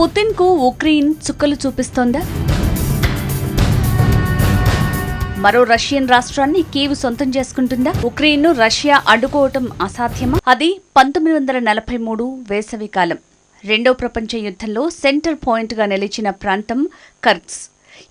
పుతిన్కు Ukraine చుక్కలు చూపిస్తోందా? మరో Russian రాష్ట్రాన్ని కీవ్ సొంతం చేసుకుంటుందా? ఉక్రెయిన్ను రష్యా అడ్డుకోవటం అసాధ్యమా? అది పంతొమ్మిది వందల నలభై మూడు వేసవి కాలం. రెండో ప్రపంచ యుద్ధంలో సెంటర్ పాయింట్గా నిలిచిన ప్రాంతం కర్క్స్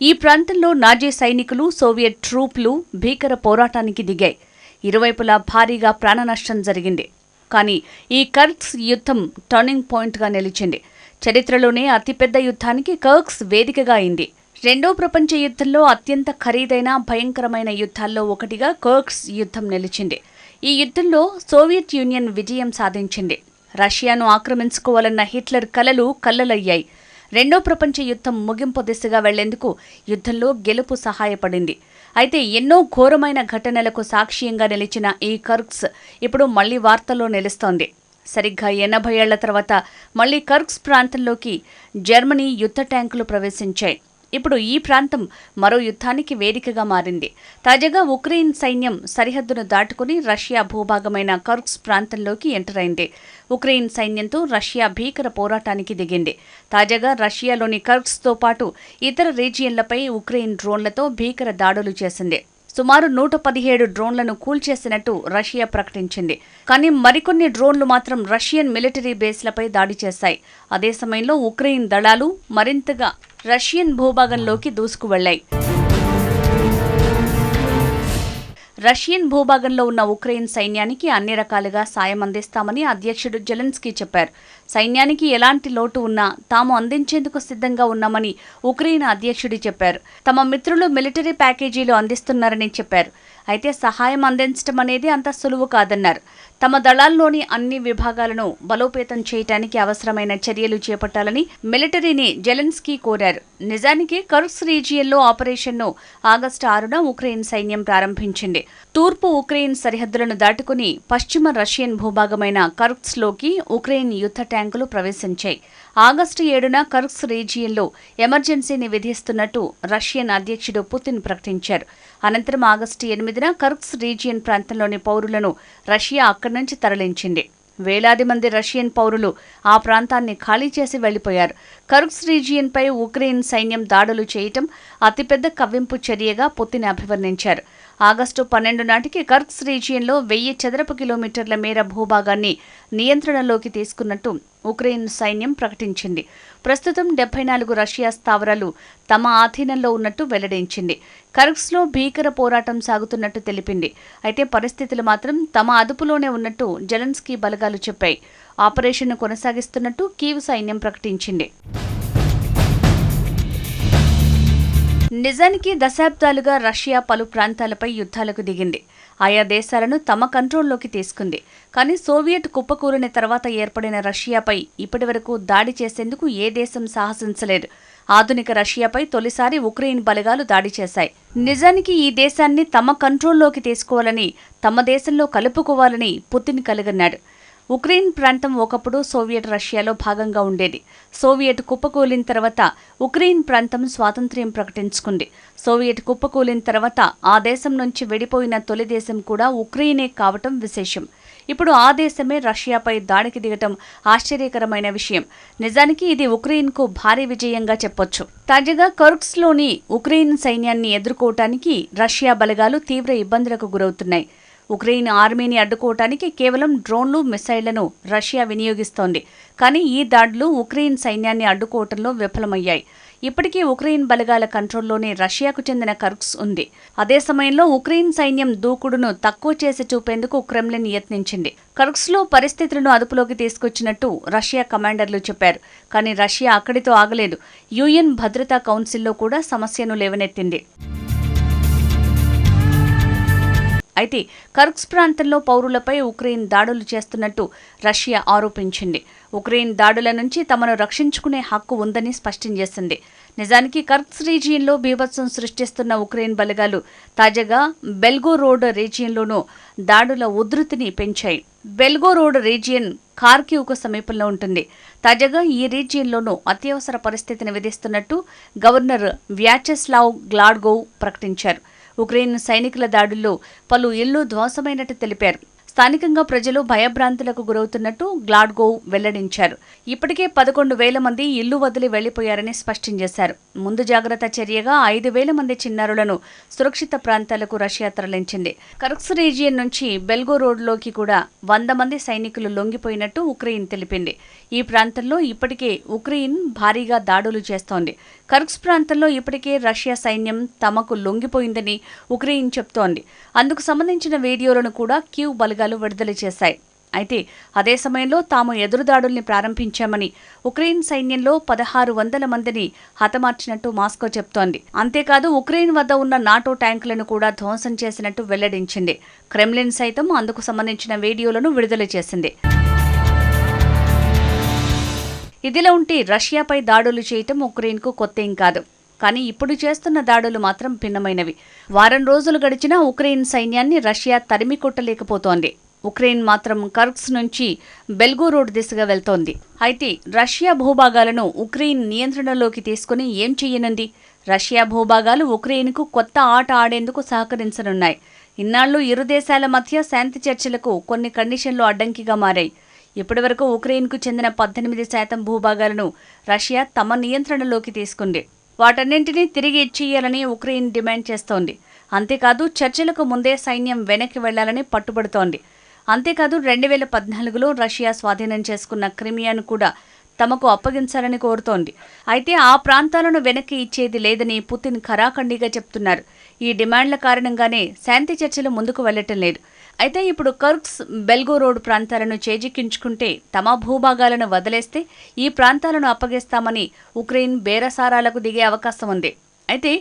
ఈ ప్రాంతంలో నాజీ సైనికులు సోవియట్ ట్రూప్లు భీకర పోరాటానికి దిగాయి. ఇరువైపులా భారీగా ప్రాణనష్టం జరిగింది. కానీ ఈ కర్క్స్ యుద్ధం టర్నింగ్ పాయింట్గా నిలిచింది. చరిత్రలోనే అతిపెద్ద యుద్ధానికి కర్క్స్ వేదికగా అయింది. రెండో ప్రపంచ యుద్ధంలో అత్యంత ఖరీదైన భయంకరమైన యుద్ధాల్లో ఒకటిగా కర్క్స్ యుద్ధం నిలిచింది. ఈ యుద్ధంలో సోవియట్ యూనియన్ విజయం సాధించింది. రష్యాను ఆక్రమించుకోవాలన్న హిట్లర్ కలలు కల్లలయ్యాయి. రెండో ప్రపంచ యుద్ధం ముగింపు దిశగా వెళ్ళేందుకు యుద్ధంలో గెలుపు సహాయపడింది. అయితే ఎన్నో ఘోరమైన ఘటనలకు సాక్ష్యంగా నిలిచిన ఈ కర్క్స్ ఇప్పుడు మళ్ళీ వార్తల్లో నిలుస్తోంది. సరిగ్గా ఎనభై ఏళ్ళ తర్వాత మళ్ళీ కర్క్స్ ప్రాంతంలోకి జర్మనీ యుద్ధ ట్యాంకులు ప్రవేశించాయి. ఇప్పుడు ఈ ప్రాంతం మరో యుద్ధానికి వేదికగా మారింది. తాజాగా ఉక్రెయిన్ సైన్యం సరిహద్దును దాటుకుని రష్యా భూభాగమైన కర్క్స్ ప్రాంతంలోకి ఎంటర్ అయింది. ఉక్రెయిన్ సైన్యంతో రష్యా భీకర పోరాటానికి దిగింది. తాజాగా రష్యాలోని కర్క్స్తో పాటు ఇతర రీజియన్లపై ఉక్రెయిన్ డ్రోన్లతో భీకర దాడులు చేసింది. సుమారు నూట పదిహేడు డ్రోన్లను కూల్చేసినట్టు రష్యా ప్రకటించింది. కానీ మరికొన్ని డ్రోన్లు మాత్రం రష్యన్ మిలిటరీ బేస్లపై దాడి చేశాయి. అదే సమయంలో ఉక్రెయిన్ దళాలు మరింతగా రష్యన్ భూభాగంలోకి దూసుకువెళ్ళాయి రష్యన్ భూభాగంలో ఉన్న ఉక్రెయిన్ సైన్యానికి అన్ని రకాలుగా సాయం అందిస్తామని అధ్యక్షుడు జెలెన్స్కీ చెప్పారు. సైన్యానికి ఎలాంటి లోటు ఉన్నా తాము అందించేందుకు సిద్ధంగా ఉన్నామని ఉక్రెయిన్ అధ్యక్షుడు చెప్పారు. తమ మిత్రులు మిలిటరీ ప్యాకేజీలు అందిస్తున్నారని చెప్పారు. అయితే సహాయం అందించడం అనేది అంత సులువు కాదన్నారు. తమ దళాల్లోని అన్ని విభాగాలను బలోపేతం చేయడానికి అవసరమైన చర్యలు చేపట్టాలని మిలిటరీని జెలెన్స్కీ కోరారు. నిజానికి కర్క్స్ రీజియన్లో ఆపరేషన్ను ఆగస్టు ఆరున ఉక్రెయిన్ సైన్యం ప్రారంభించింది. తూర్పు ఉక్రెయిన్ సరిహద్దులను దాటుకుని పశ్చిమ రష్యన్ భూభాగమైన కర్క్స్లోకి ఉక్రెయిన్ యుద్ధ ట్యాంకులు ప్రవేశించాయి. ఆగస్టు ఏడున కర్క్స్ రీజియన్లో ఎమర్జెన్సీని విధిస్తున్నట్టు రష్యన్ అధ్యక్షుడు పుతిన్ ప్రకటించారు. అనంతరం ఆగస్టు ఎనిమిదిన కర్క్స్ రీజియన్ ప్రాంతంలోని పౌరులను రష్యా అక్కడి నుంచి తరలించింది. వేలాది మంది రష్యన్ పౌరులు ఆ ప్రాంతాన్ని ఖాళీ చేసి వెళ్ళిపోయారు కర్క్స్ రీజియన్పై ఉక్రెయిన్ సైన్యం దాడులు చేయటం అతిపెద్ద కవ్వింపు చర్యగా పుతిన్ అభివర్ణించారు. ఆగస్టు పన్నెండు నాటికి కర్క్స్ రీజియన్లో వెయ్యి చదరపు కిలోమీటర్ల మేర భూభాగాన్ని నియంత్రణలోకి తీసుకున్నట్టు ఉక్రెయిన్ సైన్యం ప్రకటించింది. ప్రస్తుతం డెబ్బై నాలుగు రష్యా స్థావరాలు తమ ఆధీనంలో ఉన్నట్టు వెల్లడించింది. కర్గ్స్లో భీకర పోరాటం సాగుతున్నట్టు తెలిపింది. అయితే పరిస్థితులు మాత్రం తమ అదుపులోనే ఉన్నట్టు జెలెన్స్కీ బలగాలు చెప్పాయి. ఆపరేషన్ను కొనసాగిస్తున్నట్టు కీవ్ సైన్యం ప్రకటించింది. నిజానికి దశాబ్దాలుగా రష్యా పలు ప్రాంతాలపై యుద్ధాలకు దిగింది. ఆయా దేశాలను తమ కంట్రోల్లోకి తీసుకుంది. కానీ సోవియట్ కుప్పకూలిన తర్వాత ఏర్పడిన రష్యాపై ఇప్పటివరకు దాడి చేసేందుకు ఏ దేశం సాహసించలేదు. ఆధునిక రష్యాపై తొలిసారి ఉక్రెయిన్ బలగాలు దాడి చేశాయి. నిజానికి ఈ దేశాన్ని తమ కంట్రోల్లోకి తీసుకోవాలని తమ దేశంలో కలుపుకోవాలని పుతిన్ కలగన్నాడు. ఉక్రెయిన్ ప్రాంతం ఒకప్పుడు సోవియట్ రష్యాలో భాగంగా ఉండేది. సోవియట్ కుప్పకూలిన తర్వాత ఉక్రెయిన్ ప్రాంతం స్వాతంత్ర్యం ప్రకటించుకుంది. సోవియట్ కుప్పకూలిన తర్వాత ఆ దేశం నుంచి విడిపోయిన తొలి దేశం కూడా ఉక్రెయినే కావటం విశేషం. ఇప్పుడు ఆ దేశమే రష్యాపై దాడికి దిగటం ఆశ్చర్యకరమైన విషయం. నిజానికి ఇది ఉక్రెయిన్కు భారీ విజయంగా చెప్పొచ్చు. తాజాగా కర్క్స్లోని ఉక్రెయిన్ సైన్యాన్ని ఎదుర్కోవటానికి రష్యా బలగాలు తీవ్ర ఇబ్బందులకు గురవుతున్నాయి. ఉక్రెయిన్ ఆర్మీని అడ్డుకోవటానికి కేవలం డ్రోన్లు మిసైళ్ళను రష్యా వినియోగిస్తోంది. కానీ ఈ దాడులు ఉక్రెయిన్ సైన్యాన్ని అడ్డుకోవటంలో విఫలమయ్యాయి. ఇప్పటికీ ఉక్రెయిన్ బలగాల కంట్రోల్లోనే రష్యాకు చెందిన కర్క్స్ ఉంది. అదే సమయంలో ఉక్రెయిన్ సైన్యం దూకుడును తక్కువ చేసి చూపేందుకు క్రెమ్లిన్ యత్నించింది. కర్క్స్లో పరిస్థితులను అదుపులోకి తీసుకొచ్చినట్టు రష్యా కమాండర్లు చెప్పారు. కానీ రష్యా అక్కడితో ఆగలేదు. యుఎన్ భద్రతా కౌన్సిల్లో కూడా సమస్యను లేవనెత్తింది. అయితే కర్క్స్ ప్రాంతంలో పౌరులపై ఉక్రెయిన్ దాడులు చేస్తున్నట్టు రష్యా ఆరోపించింది. ఉక్రెయిన్ దాడుల నుంచి తమను రక్షించుకునే హక్కు ఉందని స్పష్టం చేసింది. నిజానికి కర్క్స్ రీజియన్లో బీభత్సం సృష్టిస్తున్న ఉక్రెయిన్ బలగాలు తాజాగా బెల్గోరోడ్ రీజియన్లోనూ దాడుల ఉధృతిని పెంచాయి. బెల్గోరోడ్ రీజియన్ కార్కివ్కు సమీపంలో ఉంటుంది. తాజాగా ఈ రీజియన్లోనూ అత్యవసర పరిస్థితిని విధిస్తున్నట్టు గవర్నర్ వ్యాచెస్లావ్ గ్లాడ్గోవ్ ప్రకటించారు. ఉక్రెయిన్ సైనికుల దాడుల్లో పలు ఇళ్ళు ధ్వంసమైనట్టు తెలిపారు. స్థానికంగా ప్రజలు భయభ్రాంతులకు గురవుతున్నట్టు గ్లాడ్గోవ్ వెల్లడించారు. ఇప్పటికే పదకొండు వేల మంది ఇల్లు వదిలి వెళ్ళిపోయారని స్పష్టం చేశారు. ముందు జాగ్రత్త చర్యగా ఐదు వేల మంది చిన్నారులను సురక్షిత ప్రాంతాలకు రష్యా తరలించింది. కర్క్స్ రీజియన్ నుంచి బెల్గో రోడ్లోకి కూడా వంద మంది సైనికులు లొంగిపోయినట్టు ఉక్రెయిన్ తెలిపింది. ఈ ప్రాంతంలో ఇప్పటికే ఉక్రెయిన్ భారీగా దాడులు చేస్తోంది. కర్క్స్ ప్రాంతంలో ఇప్పటికే రష్యా సైన్యం తమకు లొంగిపోయిందని ఉక్రెయిన్ చెప్తోంది. అందుకు సంబంధించిన వీడియోలను కూడా క్యూ బలగాలు విడుదల చేశాయి. అయితే అదే సమయంలో తాము ఎదురుదాడుల్ని ప్రారంభించామని ఉక్రెయిన్ సైన్యంలో పదహారు వందల మందిని హతమార్చినట్టు మాస్కో చెప్తోంది. అంతేకాదు ఉక్రెయిన్ వద్ద ఉన్న నాటో ట్యాంకులను కూడా ధ్వంసం చేసినట్టు వెల్లడించింది. క్రెమ్లిన్ సైతం అందుకు సంబంధించిన వీడియోలను విడుదల చేసింది. ఇదిలా ఉంటే రష్యాపై దాడులు చేయటం ఉక్రెయిన్కు కొత్తేం కాదు. కానీ ఇప్పుడు చేస్తున్న దాడులు మాత్రం భిన్నమైనవి. వారం రోజులు గడిచినా ఉక్రెయిన్ సైన్యాన్ని రష్యా తరిమి కొట్టలేకపోతోంది ఉక్రెయిన్ మాత్రం కర్క్స్ నుంచి బెల్గో రోడ్ దిశగా వెళ్తోంది. అయితే రష్యా భూభాగాలను ఉక్రెయిన్ నియంత్రణలోకి తీసుకుని ఏం చెయ్యనుంది రష్యా భూభాగాలు ఉక్రెయిన్కు కొత్త ఆట ఆడేందుకు సహకరించనున్నాయి. ఇన్నాళ్ళు ఇరు దేశాల మధ్య శాంతి చర్చలకు కొన్ని కండిషన్లు అడ్డంకిగా మారాయి. ఇప్పటివరకు ఉక్రెయిన్కు చెందిన పద్దెనిమిది శాతం భూభాగాలను రష్యా తమ నియంత్రణలోకి తీసుకుంది. వాటన్నింటినీ తిరిగి ఇచ్చేయాలని ఉక్రెయిన్ డిమాండ్ చేస్తోంది. అంతేకాదు చర్చలకు ముందే సైన్యం వెనక్కి వెళ్ళాలని పట్టుబడుతోంది. అంతేకాదు రెండు వేల పద్నాలుగులో రష్యా స్వాధీనం చేసుకున్న క్రిమియాను కూడా తమకు అప్పగించాలని కోరుతోంది. అయితే ఆ ప్రాంతాలను వెనక్కి ఇచ్చేది లేదని పుతిన్ ఖరాఖండిగా చెప్తున్నారు. ఈ డిమాండ్ల కారణంగానే శాంతి చర్చలు ముందుకు వెళ్ళటం లేదు. అయితే ఇప్పుడు కర్క్స్ బెల్గో రోడ్ ప్రాంతాలను చేజిక్కించుకుంటే తమ భూభాగాలను వదిలేస్తే ఈ ప్రాంతాలను అప్పగిస్తామని ఉక్రెయిన్ బేరసారాలకు దిగే అవకాశం ఉంది. అయితే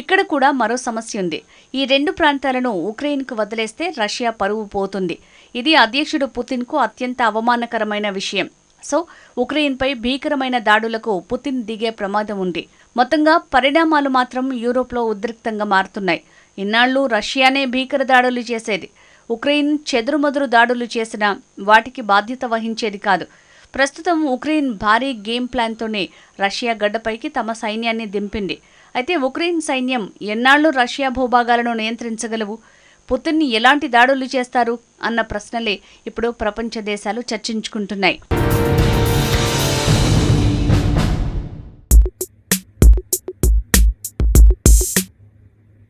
ఇక్కడ కూడా మరో సమస్య ఉంది. ఈ రెండు ప్రాంతాలను ఉక్రెయిన్కు వదిలేస్తే రష్యా పరువు పోతుంది. ఇది అధ్యక్షుడు పుతిన్కు అత్యంత అవమానకరమైన విషయం. సో ఉక్రెయిన్పై భీకరమైన దాడులకు పుతిన్ దిగే ప్రమాదం ఉంది. మొత్తంగా పరిణామాలు మాత్రం యూరోప్లో ఉద్రిక్తంగా మారుతున్నాయి. ఇన్నాళ్ళు రష్యానే భీకర దాడులు చేసేది. ఉక్రెయిన్ చెదురుమదురు దాడులు చేసినా వాటికి బాధ్యత వహించేది కాదు. ప్రస్తుతం ఉక్రెయిన్ భారీ గేమ్ ప్లాన్తోనే రష్యా గడ్డపైకి తమ సైన్యాన్ని దింపింది. అయితే ఉక్రెయిన్ సైన్యం ఎన్నాళ్ళు రష్యా భూభాగాలను నియంత్రించగలవు? పుతిన్ని ఎలాంటి దాడులు చేస్తారు? అన్న ప్రశ్నలే ఇప్పుడు ప్రపంచ దేశాలు చర్చించుకుంటున్నాయి.